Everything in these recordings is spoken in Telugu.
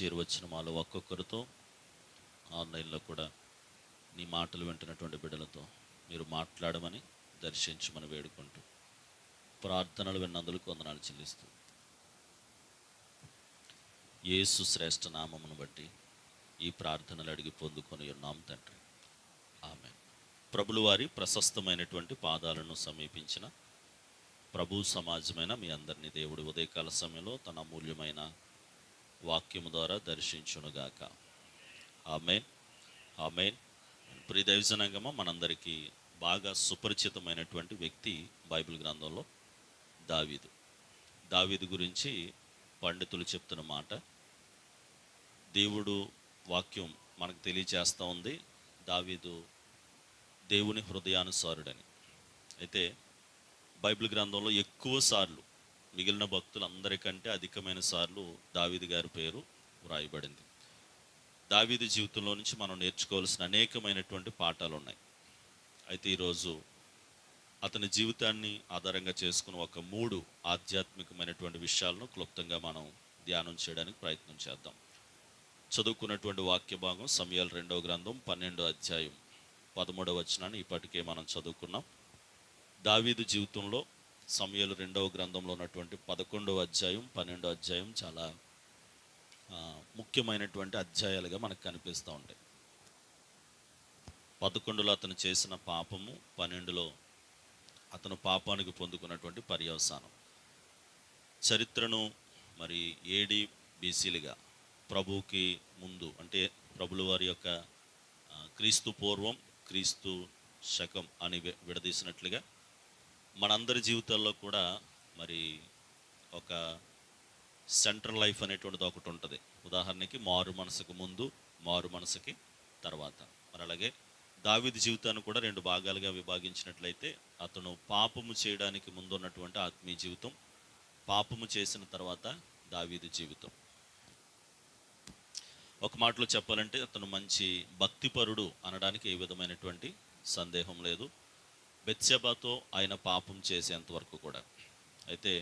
చేరువచ్చిన మాలో ఒక్కొక్కరితో ఆన్లైన్లో కూడా నీ మాటలు వింటున్నటువంటి బిడ్డలతో మీరు మాట్లాడమని దర్శించమని వేడుకుంటూ ప్రార్థనలు విన్నందులకు వందనాలు చెల్లిస్తూ యేసు శ్రేష్ఠ నామమును బట్టి ఈ ప్రార్థనలు అడిగి పొందుకొని ఉన్నాం తండ్రి. ఆమె ప్రభులు వారి ప్రశస్తమైనటువంటి పాదాలను సమీపించిన ప్రభు సమాజమైన మీ అందరినీ దేవుడి ఉదయకాల సమయంలో తన అమూల్యమైన వాక్యము ద్వారా దర్శించునుగాక. ఆమెన్. ఆమెన్. ప్రియ దైవజనాంగమ మనందరికీ బాగా సుపరిచితమైనటువంటి వ్యక్తి బైబిల్ గ్రంథంలో దావీదు. దావీదు గురించి పండితులు చెప్తున్న మాట దేవుడు వాక్యం మనకు తెలియజేస్తూ ఉంది. దావీదు దేవుని హృదయానుసారుడని. అయితే బైబిల్ గ్రంథంలో ఎక్కువ సార్లు మిగిలిన భక్తులందరికంటే అధికమైన సార్లు దావీదు గారి పేరు వ్రాయబడింది. దావీది జీవితంలో నుంచి మనం నేర్చుకోవాల్సిన అనేకమైనటువంటి పాఠాలు ఉన్నాయి అయితే ఈరోజు అతని జీవితాన్ని ఆధారంగా చేసుకుని ఒక మూడు ఆధ్యాత్మికమైనటువంటి విషయాలను క్లుప్తంగా మనం ధ్యానం చేయడానికి ప్రయత్నం చేద్దాం. చదువుకున్నటువంటి వాక్య భాగం సమయాల రెండవ గ్రంథం పన్నెండో అధ్యాయం పదమూడవ వచనాన్ని ఇప్పటికే మనం చదువుకున్నాం. దావీదు జీవితంలో సమయాలు రెండవ గ్రంథంలో ఉన్నటువంటి పదకొండవ అధ్యాయం పన్నెండో అధ్యాయం చాలా ముఖ్యమైనటువంటి అధ్యాయాలుగా మనకు కనిపిస్తూ ఉంటాయి. పదకొండులో అతను చేసిన పాపము పన్నెండులో అతను పాపానికి పొందుకున్నటువంటి పర్యవసానం. చరిత్రను మరి ఏడి బీసీలుగా ప్రభువుకి ముందు అంటే ప్రభుల వారి యొక్క క్రీస్తు పూర్వం క్రీస్తు శకం అని విడదీసినట్లుగా మనందరి జీవితాల్లో కూడా మరి ఒక సెంట్రల్ లైఫ్ అనేటువంటిది ఒకటి ఉంటుంది. ఉదాహరణకి మారు మనసుకు ముందు మారు మనసుకి తర్వాత. మరి అలాగే దావీదు జీవితాన్ని కూడా రెండు భాగాలుగా విభాగించినట్లయితే అతను పాపము చేయడానికి ముందు ఉన్నటువంటి ఆత్మీయ జీవితం పాపము చేసిన తర్వాత దావీదు జీవితం. ఒక మాటలో చెప్పాలంటే అతను మంచి భక్తిపరుడు అనడానికి ఏ విధమైనటువంటి సందేహం లేదు. బెత్సెబాతో ఆయన పాపం చేసేంత వరకు కూడా. అయితే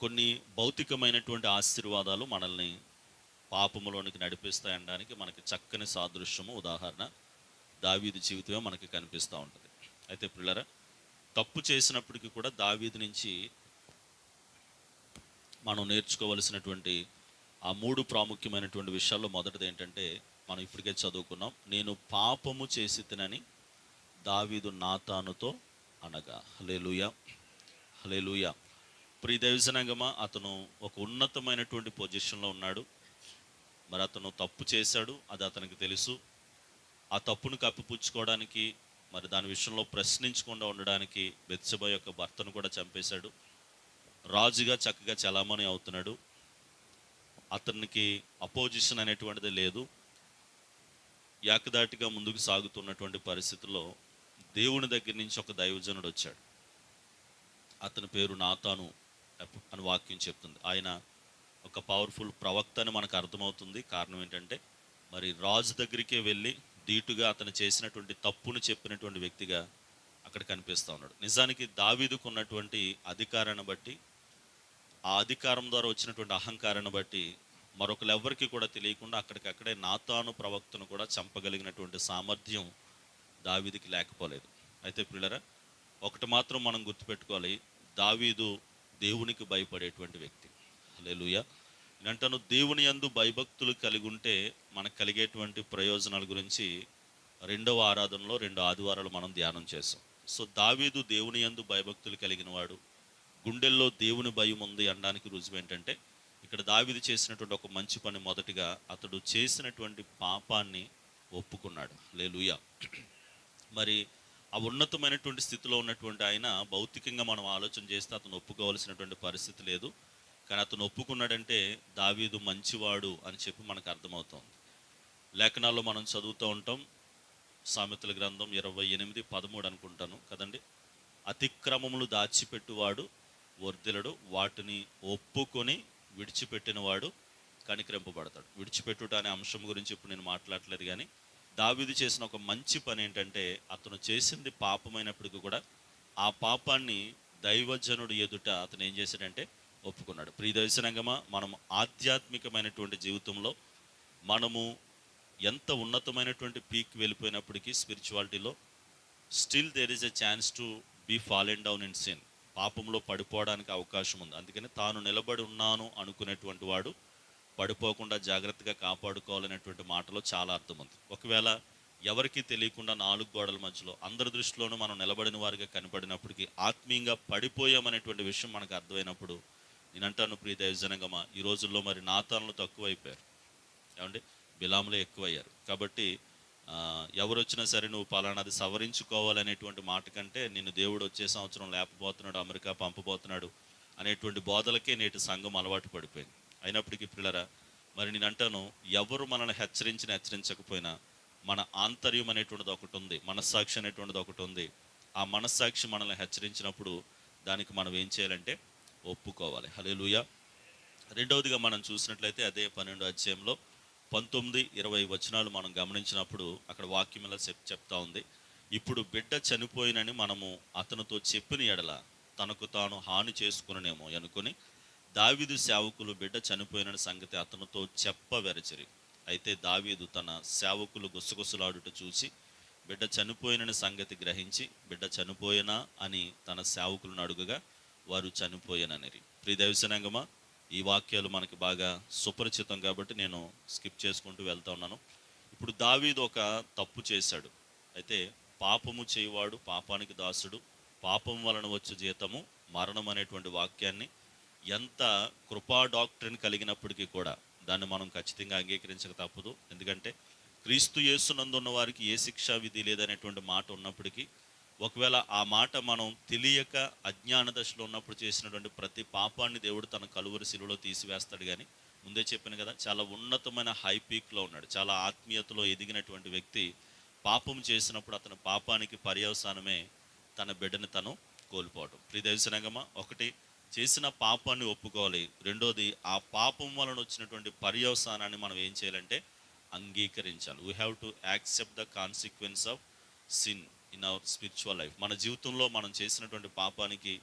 కొన్ని భౌతికమైనటువంటి ఆశీర్వాదాలు మనల్ని పాపములోనికి నడిపిస్తాయనడానికి మనకి చక్కని సాదృశ్యము ఉదాహరణ దావీదు జీవితమే మనకి కనిపిస్తూ ఉంటుంది. అయితే పిల్లరా తప్పు చేసినప్పటికీ కూడా దావీదు నుంచి మనం నేర్చుకోవలసినటువంటి ఆ మూడు ప్రాముఖ్యమైనటువంటి విషయాల్లో మొదటిది ఏంటంటే మనం ఇప్పటికే చదువుకున్నాం నేను పాపము చేసి తినని దావీదు నాతానుతో అనగా హలేలుయ హలేలుయ ప్రియ అతను ఒక ఉన్నతమైనటువంటి పొజిషన్లో ఉన్నాడు. మరి అతను తప్పు చేశాడు అది అతనికి తెలుసు. ఆ తప్పును కప్పిపుచ్చుకోవడానికి మరి దాని విషయంలో ప్రశ్నించకుండా ఉండడానికి బెత్సబ యొక్క భర్తను కూడా చంపేశాడు. రాజుగా చక్కగా చలామణి అవుతున్నాడు. అతనికి అపోజిషన్ అనేటువంటిది లేదు. ఏకదాటిగా ముందుకు సాగుతున్నటువంటి పరిస్థితుల్లో దేవుని దగ్గర నుంచి ఒక దైవజనుడు వచ్చాడు. అతని పేరు నాతాను అని వాక్యం చెప్తుంది. ఆయన ఒక పవర్ఫుల్ ప్రవక్త అని మనకు అర్థమవుతుంది. కారణం ఏంటంటే మరి రాజు దగ్గరికే వెళ్ళి ధీటుగా అతను చేసినటువంటి తప్పును చెప్పినటువంటి వ్యక్తిగా అక్కడ కనిపిస్తూ ఉన్నాడు. నిజానికి దావీదుకు ఉన్నటువంటి అధికారాన్ని బట్టి ఆ అధికారం ద్వారా వచ్చినటువంటి అహంకారాన్ని బట్టి మరొకరు కూడా తెలియకుండా అక్కడికక్కడే నాతాను ప్రవక్తను కూడా చంపగలిగినటువంటి సామర్థ్యం దావీదికి లేకపోలేదు. అయితే పిల్లరా ఒకటి మాత్రం మనం గుర్తుపెట్టుకోవాలి. దావీదు దేవునికి భయపడేటువంటి వ్యక్తి. లేలుయ అంటాను దేవుని యందు భయభక్తులు కలిగి ఉంటే మనకు కలిగేటువంటి ప్రయోజనాల గురించి రెండవ ఆరాధనలో రెండు ఆదివారాలు మనం ధ్యానం చేసాం సో దావీదు దేవుని యందు భయభక్తులు కలిగిన వాడు. గుండెల్లో దేవుని భయం ఉంది అనడానికి రుజువు ఏంటంటే ఇక్కడ దావీదు చేసినటువంటి ఒక మంచి పని మొదటిగా అతడు చేసినటువంటి పాపాన్ని ఒప్పుకున్నాడు. లేలుయా మరి ఆ ఉన్నతమైనటువంటి స్థితిలో ఉన్నటువంటి ఆయన భౌతికంగా మనం ఆలోచన చేస్తే అతను ఒప్పుకోవాల్సినటువంటి పరిస్థితి లేదు. కానీ అతను ఒప్పుకున్నాడంటే దావీదు మంచివాడు అని చెప్పి మనకు అర్థమవుతోంది. లేఖనాల్లో మనం చదువుతూ ఉంటాం. సామెతల గ్రంథం ఇరవై ఎనిమిది పదమూడు అనుకుంటాను కదండి. అతిక్రమములు దాచిపెట్టువాడు వర్ధిలడు వాటిని ఒప్పుకొని విడిచిపెట్టినవాడు కనికరింపబడతాడు. విడిచిపెట్టుట అనే అంశం గురించి ఇప్పుడు నేను మాట్లాడలేదు కానీ దావీదు చేసిన ఒక మంచి పని ఏంటంటే అతను చేసింది పాపమైనప్పటికీ కూడా ఆ పాపాన్ని దైవజనుడు ఎదుట అతను ఏం చేశాడంటే ఒప్పుకున్నాడు. ప్రియదర్శనంగమా మనం ఆధ్యాత్మికమైనటువంటి జీవితంలో మనము ఎంత ఉన్నతమైనటువంటి పీక్ వెళ్ళిపోయినప్పటికీ స్పిరిచువాలిటీలో still there is a chance to be fallen down in sin పాపంలో పడిపోవడానికి అవకాశం ఉంది. అందుకని తాను నిలబడి ఉన్నాను అనుకునేటువంటి వాడు పడిపోకుండా జాగ్రత్తగా కాపాడుకోవాలనేటువంటి మాటలో చాలా అర్థం ఉంది. ఒకవేళ ఎవరికి తెలియకుండా నాలుగు గోడల మధ్యలో అందరి దృష్టిలోనూ మనం నిలబడిన వారిగా కనపడినప్పటికీ ఆత్మీయంగా పడిపోయామనేటువంటి విషయం మనకు అర్థమైనప్పుడు నేను అంటాను ప్రియ దైవజనంగమా ఈ రోజుల్లో మరి నాతానులు తక్కువైపోయారు. ఏమండి? బిలాములు ఎక్కువయ్యారు. కాబట్టి ఎవరు వచ్చినా సరే నువ్వు పలానాది సవరించుకోవాలనేటువంటి మాట కంటే నిన్ను దేవుడు వచ్చే సంవత్సరం లేకపోతున్నాడు అమెరికా పంపబోతున్నాడు అనేటువంటి బోధలకే నేటి సంఘం అలవాటు పడిపోయింది. అయినప్పటికీ పిల్లరా మరి నేను అంటాను ఎవరు మనల్ని హెచ్చరించిన హెచ్చరించకపోయినా మన ఆంతర్యం అనేటువంటిది ఒకటి ఉంది మనస్సాక్షి అనేటువంటిది ఒకటి ఉంది. ఆ మనస్సాక్షి మనల్ని హెచ్చరించినప్పుడు దానికి మనం ఏం చేయాలంటే ఒప్పుకోవాలి. హల్లెలూయా. రెండవదిగా మనం చూసినట్లయితే అదే పన్నెండు అధ్యాయంలో పంతొమ్మిది ఇరవై వచనాలు మనం గమనించినప్పుడు అక్కడ వాక్యం ఇలా చెప్ చెప్తా ఉంది. ఇప్పుడు బిడ్డ చనిపోయినని మనము అతనితో చెప్పిన ఎడల తనకు తాను హాని చేసుకుననేమో అనుకుని దావీదు సేవకులు బిడ్డ చనిపోయిన సంగతి అతనితో చెప్పవెరచిరి. అయితే దావీదు తన సేవకులు గుసగుసలాడుట చూసి బిడ్డ చనిపోయిన సంగతి గ్రహించి బిడ్డ చనిపోయినా అని తన సేవకులను అడుగగా వారు చనిపోయిననిరి. ప్రియదేవసనంగమా ఈ వాక్యాలు మనకి బాగా సుపరిచితం కాబట్టి నేను స్కిప్ చేసుకుంటూ వెళ్తా ఉన్నాను. ఇప్పుడు దావీదు ఒక తప్పు చేశాడు. అయితే పాపము చేయవాడు పాపానికి దాసుడు పాపం వలన వచ్చే జీతము మరణం అనేటువంటి వాక్యాన్ని ఎంత కృపా డాక్టరీని కలిగినప్పటికీ కూడా దాన్ని మనం ఖచ్చితంగా అంగీకరించక తప్పదు. ఎందుకంటే క్రీస్తు యేసునందున్న వారికి ఏ శిక్షా విధి లేదనేటువంటి మాట ఉన్నప్పటికీ ఒకవేళ ఆ మాట మనం తెలియక అజ్ఞాన దశలో ఉన్నప్పుడు చేసినటువంటి ప్రతి పాపాన్ని దేవుడు తన కలువరి శిలువలో తీసివేస్తాడు కానీ ముందే చెప్పాను కదా చాలా ఉన్నతమైన హై పీక్లో ఉన్నాడు. చాలా ఆత్మీయతలో ఎదిగినటువంటి వ్యక్తి పాపం చేసినప్పుడు అతని పాపానికి పర్యవసానమే తన బిడ్డని తను కోల్పోవటం. సంగమ ఒకటి చేసిన పాపాన్ని ఒప్పుకోవాలి. రెండోది ఆ పాపం వలన వచ్చినటువంటి పర్యవసానాన్ని మనం ఏం చేయాలంటే అంగీకరించాలి. We have to accept the consequence of sin in our spiritual life మన జీవితంలో మనం చేసినటువంటి పాపానికి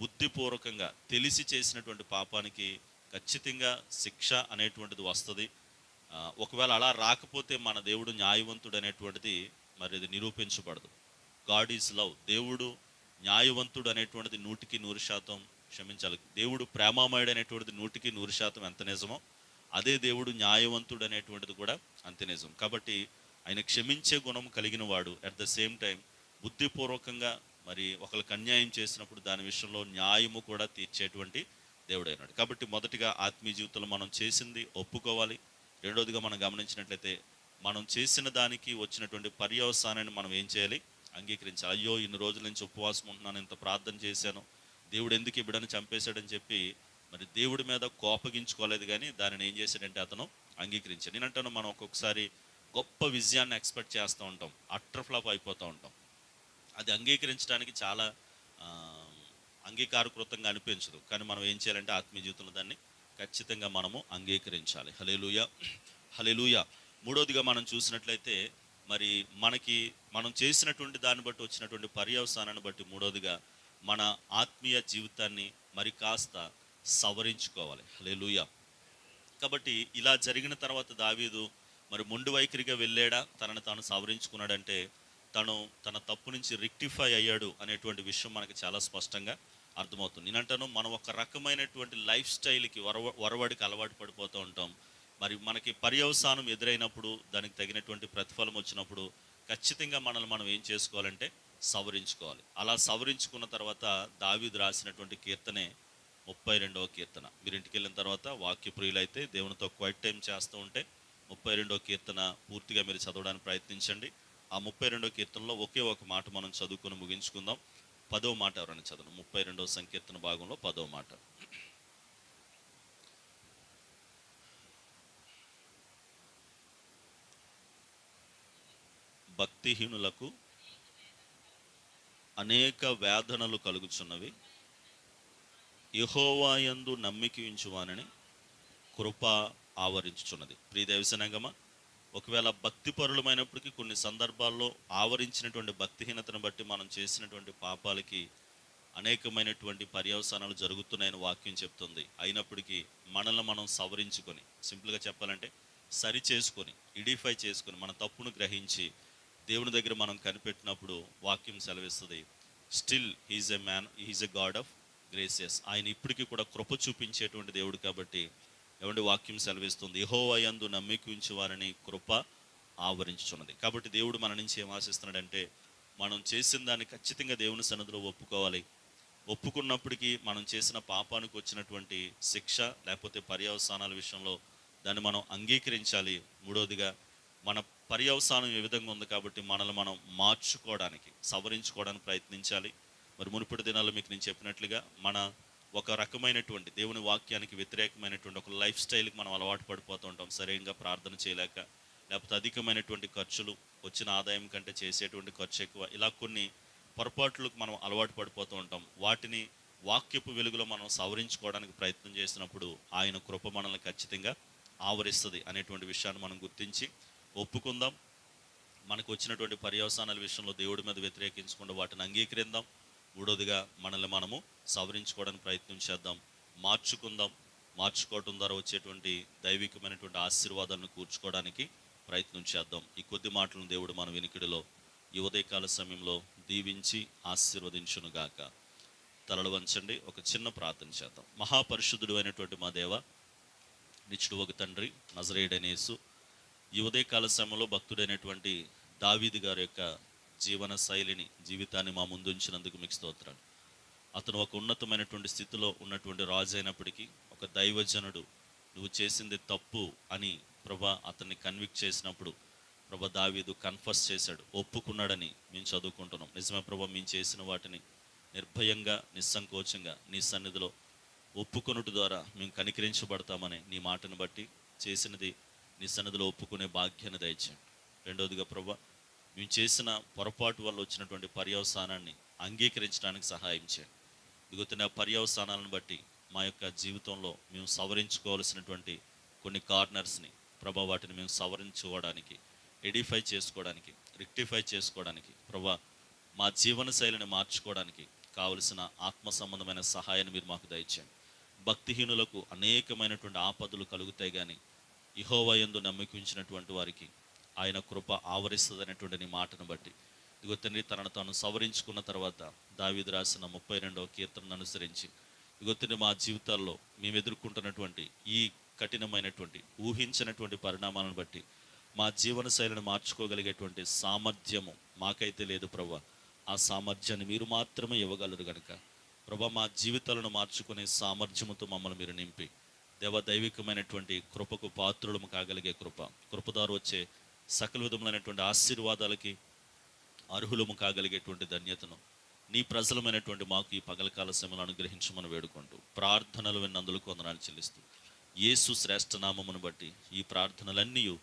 బుద్ధిపూర్వకంగా తెలిసి చేసినటువంటి పాపానికి ఖచ్చితంగా శిక్ష అనేటువంటిది వస్తుంది. ఒకవేళ అలా రాకపోతే మన దేవుడు న్యాయవంతుడు అనేటువంటిది మరి ఇది నిరూపించబడదు. గాడ్ ఈజ్ లవ్ దేవుడు న్యాయవంతుడు అనేటువంటిది నూటికి నూరు శాతం క్షమించాలి. దేవుడు ప్రేమామయుడు అనేటువంటిది నూటికి నూరు శాతం ఎంత నిజమో అదే దేవుడు న్యాయవంతుడు అనేటువంటిది కూడా అంతే నిజం. కాబట్టి ఆయన క్షమించే గుణం కలిగిన వాడు అట్ ద సేమ్ టైం బుద్ధిపూర్వకంగా మరి ఒకరికి అన్యాయం చేసినప్పుడు దాని విషయంలో న్యాయము కూడా తీర్చేటువంటి దేవుడైనాడు. కాబట్టి మొదటిగా ఆత్మీయ జీవితంలో మనం చేసింది ఒప్పుకోవాలి. రెండోదిగా మనం గమనించినట్లయితే మనం చేసిన దానికి వచ్చినటువంటి పర్యవసానాన్ని మనం ఏం చేయాలి? అంగీకరించాలి. అయ్యో ఇన్ని రోజుల నుంచి ఉపవాసం ఉంటున్నాను ఇంత ప్రార్థన చేశాను దేవుడు ఎందుకు ఈ బిడ్డను చంపేశాడని చెప్పి మరి దేవుడి మీద కోపగించుకోలేదు కానీ దానిని ఏం చేశాడంటే అతను అంగీకరించాడు. నేనంటాను మనం ఒక్కొక్కసారి గొప్ప విజయాన్ని ఎక్స్పెక్ట్ చేస్తూ ఉంటాం. అట్టర్ ఫ్లాప్ అయిపోతూ ఉంటాం. అది అంగీకరించడానికి చాలా అంగీకారకృతంగా అనిపించదు. కానీ మనం ఏం చేయాలంటే ఆత్మీయ జీవితంలో దాన్ని ఖచ్చితంగా మనము అంగీకరించాలి. హలేలుయ హలేలుయ మూడోదిగా మనం చూసినట్లయితే మరి మనకి మనం చేసినటువంటి దాన్ని బట్టి వచ్చినటువంటి పర్యవసానాన్ని బట్టి మూడోదిగా మన ఆత్మీయ జీవితాన్ని మరి కాస్త సవరించుకోవాలి. లేలుయ కాబట్టి ఇలా జరిగిన తర్వాత దావీదు మరి మొండి వైఖరిగా వెళ్ళాడా? తనను తాను సవరించుకున్నాడంటే తను తన తప్పు నుంచి రెక్టిఫై అయ్యాడు అనేటువంటి విషయం మనకు చాలా స్పష్టంగా అర్థమవుతుంది. నేనంటాను మనం ఒక రకమైనటువంటి లైఫ్ స్టైల్కి వరవ వరవడికి అలవాటు పడిపోతూ ఉంటాం. మరి మనకి పర్యవసానం ఎదురైనప్పుడు దానికి తగినటువంటి ప్రతిఫలం వచ్చినప్పుడు ఖచ్చితంగా మనల్ని మనం ఏం చేసుకోవాలంటే సవరించుకోవాలి. అలా సవరించుకున్న తర్వాత దావీదు రాసినటువంటి కీర్తనే ముప్పై రెండవ కీర్తన. మీరు ఇంటికి వెళ్ళిన తర్వాత వాక్య ప్రియులైతే దేవునితో క్వైట్ టైం చేస్తూ ఉంటే ముప్పై రెండవ కీర్తన పూర్తిగా మీరు చదవడానికి ప్రయత్నించండి. ఆ ముప్పై రెండవ కీర్తనలో ఒకే ఒక మాట మనం చదువుకొని ముగించుకుందాం. పదో మాట ఎవరైనా చదవను ముప్పై రెండవ సంకీర్తన భాగంలో పదో మాట. భక్తిహీనులకు అనేక వేదనలు కలుగుచున్నవి. యహోవాయందు నమ్మిక ఉంచువానని కృప ఆవరించుచున్నది. ప్రియ దేవసనంగమ ఒకవేళ భక్తిపరులమైనప్పటికీ కొన్ని సందర్భాల్లో ఆవరించినటువంటి భక్తిహీనతను బట్టి మనం చేసినటువంటి పాపాలకి అనేకమైనటువంటి పర్యవసానాలు జరుగుతున్నాయని వాక్యం చెప్తుంది. అయినప్పటికీ మనల్ని మనం సవరించుకొని సింపుల్గా చెప్పాలంటే సరి చేసుకొని ఇడిఫై చేసుకొని మన తప్పును గ్రహించి దేవుని దగ్గర మనం కనిపెట్టినప్పుడు వాక్యం సెలవిస్తుంది. Still he's a man he's a god of gracious ఆయన ఇప్పటికీ కూడా కృప చూపించేటువంటి దేవుడు కాబట్టి ఏమంటే వాక్యం సెలవిస్తుంది. యెహోవాయందు నమ్మిక ఉంచి వారిని కృప ఆవరించుచున్నది. కాబట్టి దేవుడు మన నుంచి ఏం ఆశిస్తున్నాడంటే మనం చేసిన దాన్ని ఖచ్చితంగా దేవుని సన్నిధిలో ఒప్పుకోవాలి. ఒప్పుకున్నప్పటికీ మనం చేసిన పాపానికి వచ్చినటువంటి శిక్ష లేకపోతే పర్యవసానాల విషయంలో దాన్ని మనం అంగీకరించాలి. మూడవదిగా మన పర్యవసానం ఏ విధంగా ఉంది కాబట్టి మనల్ని మనం మార్చుకోవడానికి సవరించుకోవడానికి ప్రయత్నించాలి. మరి మునుపటి దినాల్లో మీకు నేను చెప్పినట్లుగా మన ఒక రకమైనటువంటి దేవుని వాక్యానికి వ్యతిరేకమైనటువంటి ఒక లైఫ్ స్టైల్కి మనం అలవాటు పడిపోతూ ఉంటాం. సరిగ్గా ప్రార్థన చేయలేక లేకపోతే అధికమైనటువంటి ఖర్చులు వచ్చిన ఆదాయం కంటే చేసేటువంటి ఖర్చు ఎక్కువ ఇలా కొన్ని పొరపాట్లకు మనం అలవాటు పడిపోతూ ఉంటాం. వాటిని వాక్యపు వెలుగులో మనం సవరించుకోవడానికి ప్రయత్నం చేసినప్పుడు ఆయన కృప మనల్ని ఖచ్చితంగా ఆవరిస్తుంది అనేటువంటి విషయాన్ని మనం గుర్తించి ఒప్పుకుందాం. మనకు వచ్చినటువంటి పర్యవసానాల విషయంలో దేవుడి మీద వ్యతిరేకించకుండా వాటిని అంగీకరిద్దాం. మూడోదిగా మనల్ని మనము సవరించుకోవడానికి ప్రయత్నం చేద్దాం. మార్చుకుందాం. మార్చుకోవటం ద్వారా వచ్చేటువంటి దైవికమైనటువంటి ఆశీర్వాదాలను కూర్చుకోవడానికి ప్రయత్నం చేద్దాం. ఈ కొద్ది మాటలను దేవుడు మన వినికిడిలో ఈ ఉదయకాల సమయంలో దీవించి ఆశీర్వదించునుగాక. తలలు వంచండి. ఒక చిన్న ప్రార్థన చేద్దాం. మహాపరిశుద్ధుడు అయినటువంటి మా దేవ నిచ్చుడు ఒక తండ్రి నజరేడనేసు ఈ ఉదయకాల సమయంలో భక్తుడైనటువంటి దావీది గారి యొక్క జీవన శైలిని జీవితాన్ని మా ముందు ఉంచినందుకు మీకు స్తోత్రాలు. అతను ఒక ఉన్నతమైనటువంటి స్థితిలో ఉన్నటువంటి రాజు అయినప్పటికీ ఒక దైవజనుడు నువ్వు చేసింది తప్పు అని ప్రభా అతన్ని కన్విక్ట్ చేసినప్పుడు ప్రభ దావీదు కన్ఫర్స్ చేశాడు ఒప్పుకున్నాడని మేము చదువుకుంటున్నాం. నిజమే ప్రభ మేము చేసిన వాటిని నిర్భయంగా నిస్సంకోచంగా నీ సన్నిధిలో ఒప్పుకొనుట ద్వారా మేము కనికరించబడతామని నీ మాటను బట్టి చేసినది నీ సన్నదిలో ఒప్పుకునే భాగ్యాన్ని దయచేయండి. రెండవదిగా ప్రభా మేము చేసిన పొరపాటు వల్ల వచ్చినటువంటి పర్యవసానాన్ని అంగీకరించడానికి సహాయం చేయండి. దిగుతున్న పర్యవసానాలను బట్టి మా యొక్క జీవితంలో మేము సవరించుకోవాల్సినటువంటి కొన్ని కార్నర్స్ని ప్రభా వాటిని మేము సవరించుకోవడానికి ఎడిఫై చేసుకోవడానికి రెక్టిఫై చేసుకోవడానికి ప్రభా మా జీవన శైలిని మార్చుకోవడానికి కావలసిన ఆత్మ సంబంధమైన సహాయాన్ని మీరు మాకు దయచేయండి. భక్తిహీనులకు అనేకమైనటువంటి ఆపదలు కలుగుతాయి కానీ ఇహోవయందు నమ్మకించినటువంటి వారికి ఆయన కృప ఆవరిస్తుందనేటువంటి మాటను బట్టి. ఇదిగో తండ్రి తనను తాను సవరించుకున్న తర్వాత దావిది రాసిన ముప్పై రెండవ కీర్తనను అనుసరించి ఇదిగో తండ్రి మా జీవితాల్లో మేము ఎదుర్కొంటున్నటువంటి ఈ కఠినమైనటువంటి ఊహించినటువంటి పరిణామాలను బట్టి మా జీవన శైలిని మార్చుకోగలిగేటువంటి సామర్థ్యము మాకైతే లేదు ప్రభా ఆ సామర్థ్యాన్ని మీరు మాత్రమే ఇవ్వగలరు కనుక ప్రభా మా జీవితాలను మార్చుకునే సామర్థ్యముతో మమ్మల్ని మీరు నింపి దేవ దైవికమైనటువంటి కృపకు పాత్రులము కాగలిగే కృప. కృపదారు వచ్చే సకల విధములైనటువంటి ఆశీర్వాదాలకి అర్హులము కాగలిగేటువంటి ధన్యతను నీ ప్రజలమైనటువంటి మాకు ఈ పగలకాల సమయంలో అనుగ్రహించమని వేడుకుంటూ ప్రార్థనలు విన్నందులకు వందనాలు చెల్లిస్తూ యేసు శ్రేష్ఠ నామమును బట్టి ఈ ప్రార్థనలన్నీ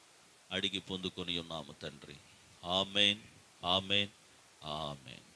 అడిగి పొందుకొని ఉన్నాము తండ్రి. Amen amen amen.